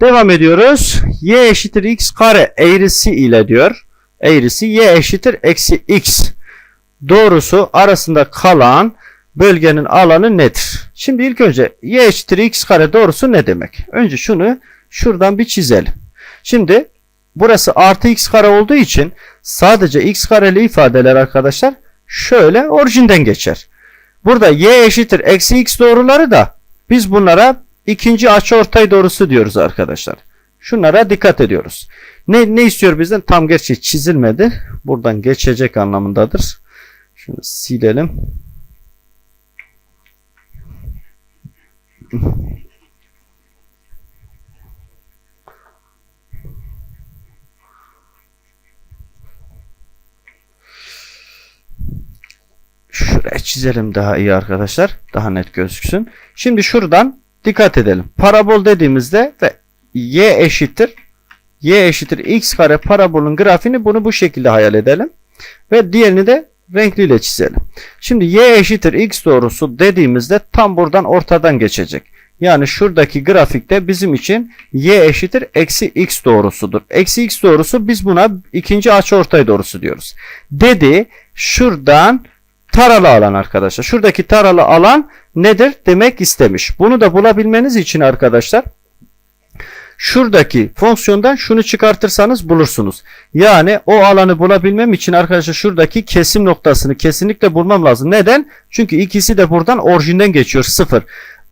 Devam ediyoruz. Y eşittir x kare eğrisi ile diyor. Eğrisi y eşittir eksi x. Doğrusu arasında kalan bölgenin alanı nedir? Şimdi ilk önce y eşittir x kare doğrusu ne demek? Önce şunu şuradan bir çizelim. Şimdi burası artı x kare olduğu için sadece x kareli ifadeler arkadaşlar şöyle orijinden geçer. Burada y eşittir eksi x doğruları da biz bunlara ikinci açıortay doğrusu diyoruz arkadaşlar. Şunlara dikkat ediyoruz. Ne, ne istiyor bizden? Tam gerçi çizilmedi. Buradan geçecek anlamındadır. Şunu silelim. Şuraya çizelim daha iyi arkadaşlar. Daha net gözüksün. Şimdi şuradan dikkat edelim. Parabol dediğimizde ve y eşittir y eşittir x kare parabolun grafiğini bunu bu şekilde hayal edelim. Ve diğerini de renkliyle çizelim. Şimdi y eşittir x doğrusu dediğimizde tam buradan ortadan geçecek. Yani şuradaki grafikte bizim için y eşittir eksi x doğrusudur. Eksi x doğrusu biz buna ikinci açıortay doğrusu diyoruz. Dedi şuradan taralı alan arkadaşlar. Şuradaki taralı alan nedir demek istemiş. Bunu da bulabilmeniz için arkadaşlar şuradaki fonksiyondan şunu çıkartırsanız bulursunuz. Yani o alanı bulabilmem için arkadaşlar şuradaki kesim noktasını kesinlikle bulmam lazım. Neden? Çünkü ikisi de buradan orijinden geçiyor. Sıfır.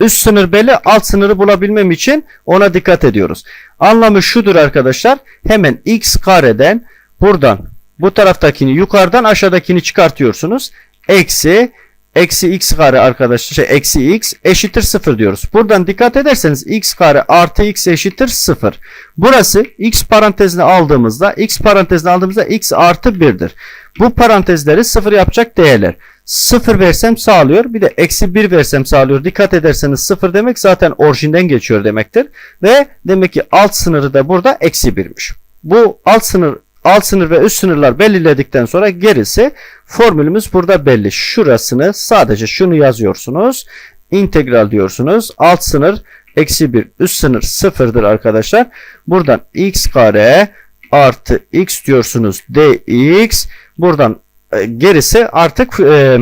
Üst sınır belli alt sınırı bulabilmem için ona dikkat ediyoruz. Anlamı şudur arkadaşlar. Hemen x kareden buradan bu taraftakini yukarıdan aşağıdakini çıkartıyorsunuz. Eksi eksi x kare arkadaşlar şey eksi x eşittir 0 diyoruz. Buradan dikkat ederseniz x kare artı x eşittir 0. Burası x parantezine aldığımızda x parantezine aldığımızda x artı 1'dir. Bu parantezleri 0 yapacak değerler. 0 versem sağlıyor. Bir de eksi 1 versem sağlıyor. Dikkat ederseniz 0 demek zaten orijinden geçiyor demektir. Ve demek ki alt sınırı da burada eksi 1'miş. Bu alt sınır alt sınır ve üst sınırlar belirledikten sonra gerisi formülümüz burada belli. Şurasını sadece şunu yazıyorsunuz. İntegral diyorsunuz. Alt sınır eksi 1 üst sınır sıfırdır arkadaşlar. Buradan x kare artı x diyorsunuz dx. Buradan e, gerisi artık e,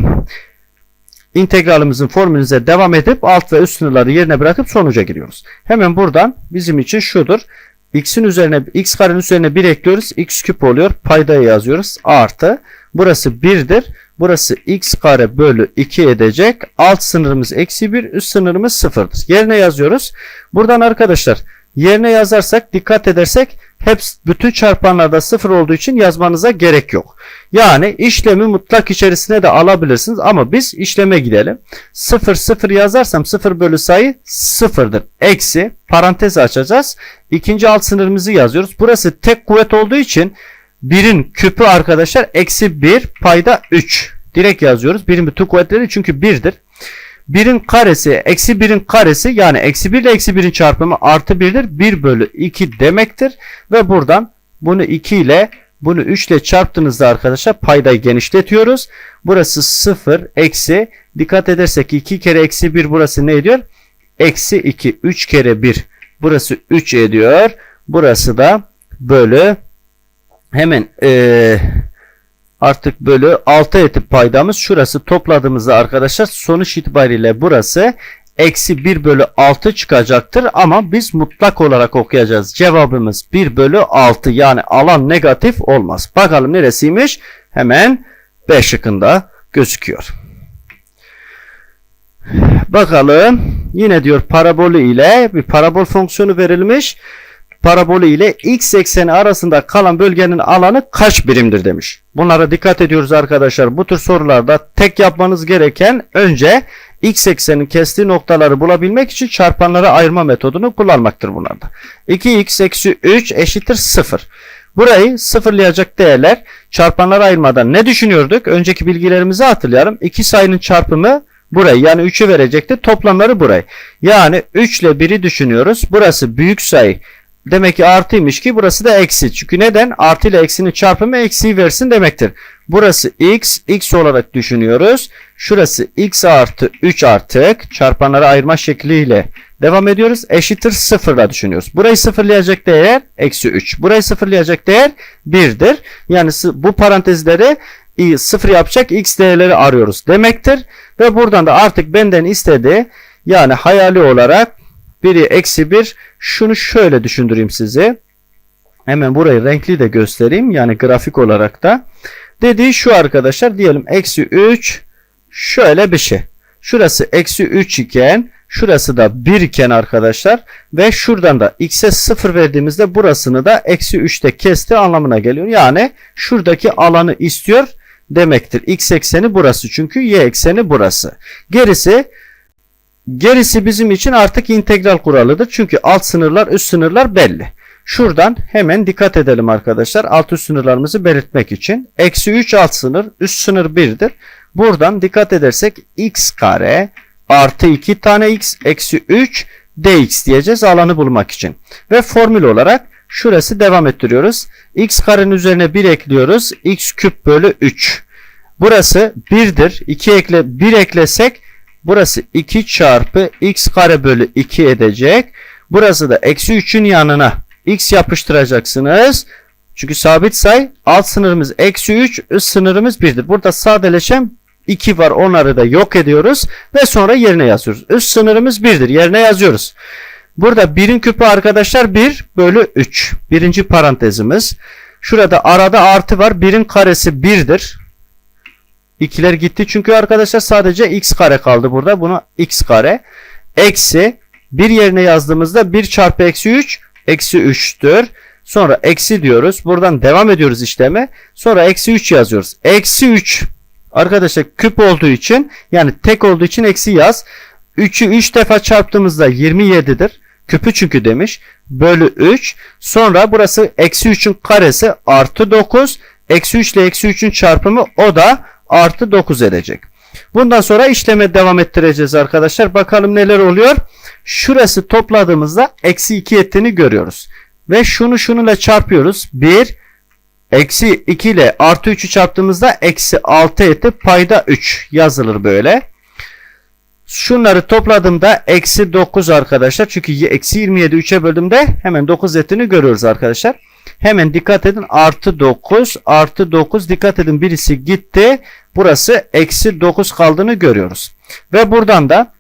integralımızın formülüze devam edip alt ve üst sınırları yerine bırakıp sonuca giriyoruz. Hemen buradan bizim için şudur x'in üzerine x karenin üzerine 1 ekliyoruz. x küp oluyor. Paydayı yazıyoruz. Artı. Burası 1'dir. Burası x kare bölü 2 edecek. Alt sınırımız eksi 1. Üst sınırımız 0'dır. Yerine yazıyoruz. Buradan arkadaşlar yerine yazarsak dikkat edersek hep bütün çarpanlarda 0 olduğu için yazmanıza gerek yok. Yani işlemi mutlak içerisine de alabilirsiniz ama biz işleme gidelim. 0 0 yazarsam 0 bölü sayı 0'dır. Eksi parantez açacağız. İkinci alt sınırımızı yazıyoruz. Burası tek kuvvet olduğu için 1'in küpü arkadaşlar eksi 1 payda 3. Direkt yazıyoruz. 1'in bütün kuvvetleri çünkü 1'dir. 1'in karesi eksi 1'in karesi yani eksi 1 ile eksi 1'in çarpımı artı 1'dir. 1 bölü 2 demektir. Ve buradan bunu 2 ile bunu 3 ile çarptığınızda arkadaşlar paydayı genişletiyoruz. Burası 0 eksi dikkat edersek 2 kere eksi 1 burası ne ediyor? Eksi 2 3 kere 1 burası 3 ediyor. Burası da bölü hemen eee artık bölü 6 etip paydamız şurası topladığımızda arkadaşlar sonuç itibariyle burası eksi 1 bölü 6 çıkacaktır ama biz mutlak olarak okuyacağız. Cevabımız 1 bölü 6 yani alan negatif olmaz. Bakalım neresiymiş? Hemen B şıkkında gözüküyor. Bakalım yine diyor parabolü ile bir parabol fonksiyonu verilmiş parabolü ile x ekseni arasında kalan bölgenin alanı kaç birimdir demiş. Bunlara dikkat ediyoruz arkadaşlar. Bu tür sorularda tek yapmanız gereken önce x eksenin kestiği noktaları bulabilmek için çarpanlara ayırma metodunu kullanmaktır bunlarda. 2x eksi 3 eşittir 0. Burayı sıfırlayacak değerler çarpanlara ayırmadan ne düşünüyorduk? Önceki bilgilerimizi hatırlayalım. İki sayının çarpımı burayı yani 3'ü verecekti. Toplamları burayı. Yani 3 ile 1'i düşünüyoruz. Burası büyük sayı demek ki artıymış ki burası da eksi. Çünkü neden? Artı ile eksinin çarpımı eksiyi versin demektir. Burası x, x olarak düşünüyoruz. Şurası x artı 3 artık çarpanları ayırma şekliyle devam ediyoruz. Eşittir sıfırla düşünüyoruz. Burayı sıfırlayacak değer eksi 3. Burayı sıfırlayacak değer 1'dir. Yani bu parantezleri sıfır yapacak x değerleri arıyoruz demektir. Ve buradan da artık benden istediği yani hayali olarak biri eksi 1 şunu şöyle düşündüreyim size. Hemen burayı renkli de göstereyim. Yani grafik olarak da. Dediği şu arkadaşlar diyelim eksi 3 şöyle bir şey. Şurası eksi 3 iken şurası da 1 iken arkadaşlar ve şuradan da x'e 0 verdiğimizde burasını da eksi 3'te kesti anlamına geliyor. Yani şuradaki alanı istiyor demektir. X ekseni burası çünkü y ekseni burası. Gerisi gerisi bizim için artık integral kuralıdır. Çünkü alt sınırlar üst sınırlar belli. Şuradan hemen dikkat edelim arkadaşlar. Alt üst sınırlarımızı belirtmek için. Eksi 3 alt sınır, üst sınır 1'dir. Buradan dikkat edersek x kare artı 2 tane x eksi 3 dx diyeceğiz alanı bulmak için. Ve formül olarak şurası devam ettiriyoruz. x karenin üzerine 1 ekliyoruz. x küp bölü 3. Burası 1'dir. 2 ekle 1 eklesek burası 2 çarpı x kare bölü 2 edecek. Burası da eksi 3'ün yanına x yapıştıracaksınız. Çünkü sabit say alt sınırımız eksi 3 üst sınırımız 1'dir. Burada sadeleşen 2 var onları da yok ediyoruz ve sonra yerine yazıyoruz. Üst sınırımız 1'dir yerine yazıyoruz. Burada 1'in küpü arkadaşlar 1 bölü 3. Birinci parantezimiz. Şurada arada artı var. 1'in karesi 1'dir. İkiler gitti çünkü arkadaşlar sadece x kare kaldı burada. Buna x kare. Eksi 1 yerine yazdığımızda 1 çarpı eksi 3 eksi 3'tür. Sonra eksi diyoruz. Buradan devam ediyoruz işleme. Sonra eksi 3 yazıyoruz. Eksi 3 arkadaşlar küp olduğu için yani tek olduğu için eksi yaz. 3'ü 3 defa çarptığımızda 27'dir. Küpü çünkü demiş. Bölü 3. Sonra burası eksi 3'ün karesi artı 9. Eksi 3 ile eksi 3'ün çarpımı o da artı 9 edecek. Bundan sonra işleme devam ettireceğiz arkadaşlar. Bakalım neler oluyor. Şurası topladığımızda eksi 2 ettiğini görüyoruz. Ve şunu şununla çarpıyoruz. 1 eksi 2 ile artı 3'ü çarptığımızda eksi 6 etti. Payda 3 yazılır böyle. Şunları topladığımda eksi 9 arkadaşlar. Çünkü eksi 27 3'e böldüğümde hemen 9 ettiğini görüyoruz arkadaşlar. Hemen dikkat edin artı 9 artı 9 dikkat edin birisi gitti. Burası eksi 9 kaldığını görüyoruz. Ve buradan da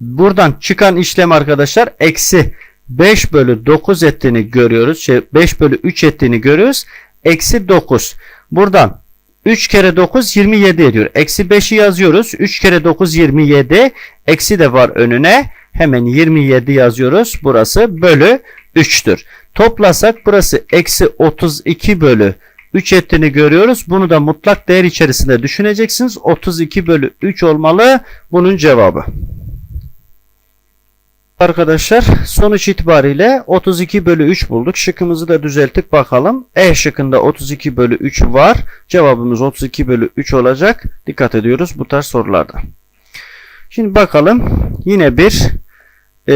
buradan çıkan işlem arkadaşlar eksi 5 bölü 9 ettiğini görüyoruz. Şey, 5 bölü 3 ettiğini görüyoruz. Eksi 9. Buradan 3 kere 9 27 ediyor. Eksi 5'i yazıyoruz. 3 kere 9 27. Eksi de var önüne. Hemen 27 yazıyoruz. Burası bölü 3'tür. Toplasak burası eksi 32 bölü 3 ettiğini görüyoruz. Bunu da mutlak değer içerisinde düşüneceksiniz. 32 bölü 3 olmalı bunun cevabı. Arkadaşlar sonuç itibariyle 32 bölü 3 bulduk. Şıkkımızı da düzelttik bakalım. E şıkkında 32 bölü 3 var. Cevabımız 32 bölü 3 olacak. Dikkat ediyoruz bu tarz sorularda. Şimdi bakalım yine bir e,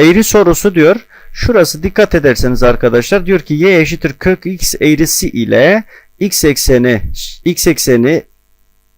eğri sorusu diyor. Şurası dikkat ederseniz arkadaşlar diyor ki y eşittir kök x eğrisi ile x ekseni x ekseni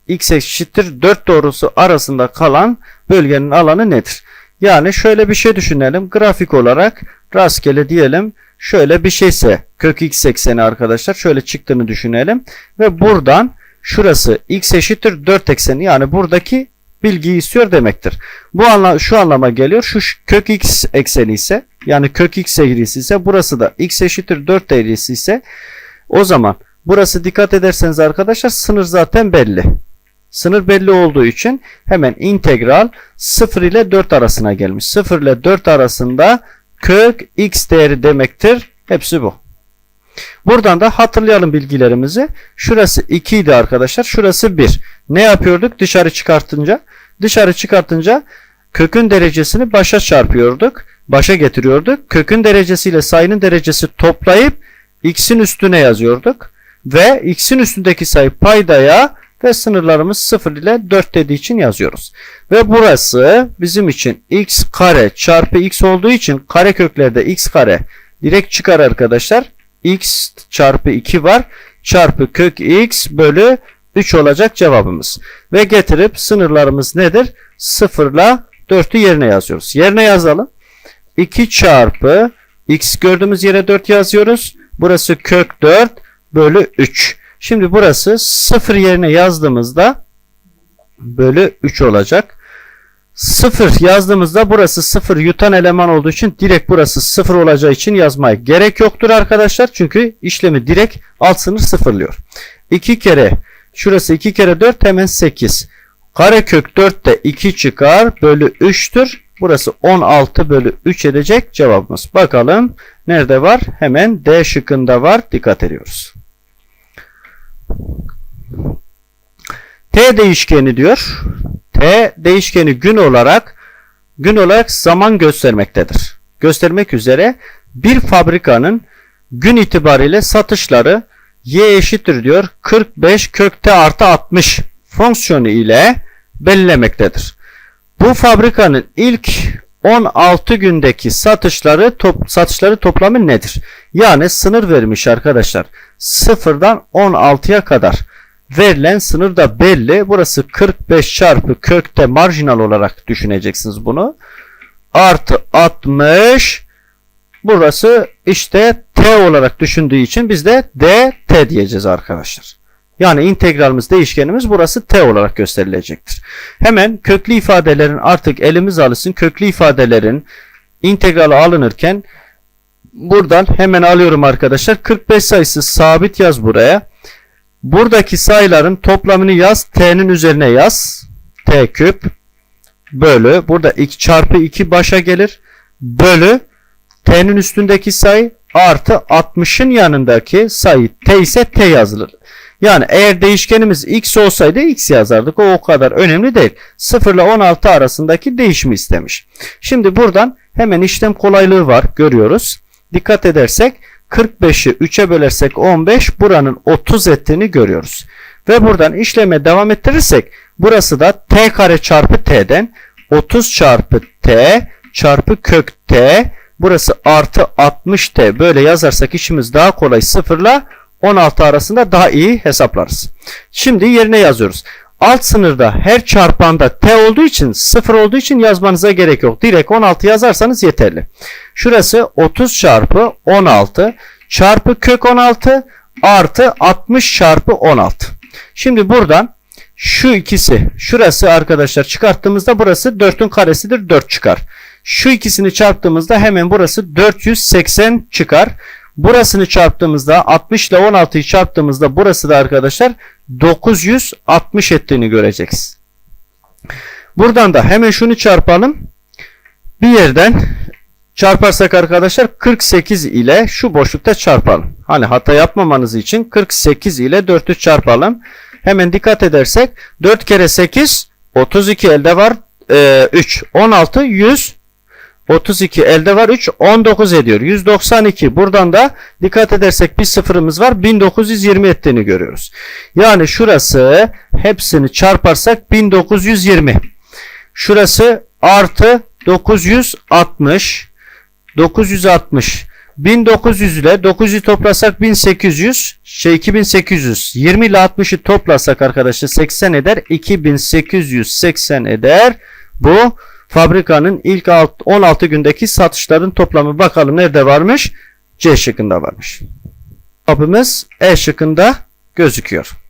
x eşittir 4 doğrusu arasında kalan bölgenin alanı nedir? Yani şöyle bir şey düşünelim. Grafik olarak rastgele diyelim. Şöyle bir şeyse kök x ekseni arkadaşlar şöyle çıktığını düşünelim. Ve buradan şurası x eşittir 4 ekseni yani buradaki bilgiyi istiyor demektir. Bu anla şu anlama geliyor. Şu kök x ekseni ise yani kök x eğrisi ise burası da x eşittir 4 eğrisi ise o zaman burası dikkat ederseniz arkadaşlar sınır zaten belli. Sınır belli olduğu için hemen integral 0 ile 4 arasına gelmiş. 0 ile 4 arasında kök x değeri demektir. Hepsi bu. Buradan da hatırlayalım bilgilerimizi. Şurası 2 idi arkadaşlar. Şurası 1. Ne yapıyorduk? Dışarı çıkartınca. Dışarı çıkartınca kökün derecesini başa çarpıyorduk. Başa getiriyorduk. Kökün derecesiyle sayının derecesi toplayıp x'in üstüne yazıyorduk. Ve x'in üstündeki sayı paydaya ve sınırlarımız 0 ile 4 dediği için yazıyoruz. Ve burası bizim için x kare çarpı x olduğu için kare köklerde x kare direkt çıkar arkadaşlar. X çarpı 2 var çarpı kök x bölü 3 olacak cevabımız. Ve getirip sınırlarımız nedir? 0 ile 4'ü yerine yazıyoruz. Yerine yazalım. 2 çarpı x gördüğümüz yere 4 yazıyoruz. Burası kök 4 bölü 3. Şimdi burası 0 yerine yazdığımızda bölü 3 olacak. 0 yazdığımızda burası 0 yutan eleman olduğu için direkt burası 0 olacağı için yazmaya gerek yoktur arkadaşlar. Çünkü işlemi direkt alt sınır sıfırlıyor. 2 kere şurası 2 kere 4 hemen 8. Karekök 4 de 2 çıkar bölü 3'tür. Burası 16 bölü 3 edecek cevabımız. Bakalım nerede var? Hemen D şıkkında var. Dikkat ediyoruz. T değişkeni diyor. T değişkeni gün olarak gün olarak zaman göstermektedir. Göstermek üzere bir fabrikanın gün itibariyle satışları y eşittir diyor 45 kökte artı 60 fonksiyonu ile belirlemektedir. Bu fabrikanın ilk 16 gündeki satışları top, satışları toplamı nedir? Yani sınır vermiş arkadaşlar. 0'dan 16'ya kadar verilen sınır da belli. Burası 45 çarpı kökte marjinal olarak düşüneceksiniz bunu. Artı 60 burası işte t olarak düşündüğü için biz de dt diyeceğiz arkadaşlar. Yani integralimiz değişkenimiz burası t olarak gösterilecektir. Hemen köklü ifadelerin artık elimiz alışsın. Köklü ifadelerin integrali alınırken buradan hemen alıyorum arkadaşlar. 45 sayısı sabit yaz buraya. Buradaki sayıların toplamını yaz. T'nin üzerine yaz. T küp bölü. Burada 2 çarpı 2 başa gelir. Bölü. T'nin üstündeki sayı artı 60'ın yanındaki sayı T ise T yazılır. Yani eğer değişkenimiz x olsaydı x yazardık. O o kadar önemli değil. 0 ile 16 arasındaki değişimi istemiş. Şimdi buradan hemen işlem kolaylığı var. Görüyoruz. Dikkat edersek 45'i 3'e bölersek 15 buranın 30 ettiğini görüyoruz. Ve buradan işleme devam ettirirsek burası da t kare çarpı t'den 30 çarpı t çarpı kök t burası artı 60t böyle yazarsak işimiz daha kolay 0 ile 16 arasında daha iyi hesaplarız. Şimdi yerine yazıyoruz. Alt sınırda her çarpanda t olduğu için 0 olduğu için yazmanıza gerek yok. Direkt 16 yazarsanız yeterli. Şurası 30 çarpı 16 çarpı kök 16 artı 60 çarpı 16. Şimdi buradan şu ikisi şurası arkadaşlar çıkarttığımızda burası 4'ün karesidir 4 çıkar. Şu ikisini çarptığımızda hemen burası 480 çıkar. Burasını çarptığımızda 60 ile 16'yı çarptığımızda burası da arkadaşlar 960 ettiğini göreceğiz. Buradan da hemen şunu çarpalım. Bir yerden çarparsak arkadaşlar 48 ile şu boşlukta çarpalım. Hani hata yapmamanız için 48 ile 4'ü çarpalım. Hemen dikkat edersek 4 kere 8 32 elde var. Ee, 3 16 100 32 elde var 3 19 ediyor. 192 buradan da dikkat edersek bir sıfırımız var 1920 ettiğini görüyoruz. Yani şurası hepsini çarparsak 1920. Şurası artı 960 960 1900 ile 900'ü toplasak 1800 şey 2800 20 ile 60'ı toplasak arkadaşlar 80 eder 2880 eder bu fabrikanın ilk 16 gündeki satışların toplamı bakalım nerede varmış? C şıkkında varmış. Cevabımız E şıkkında gözüküyor.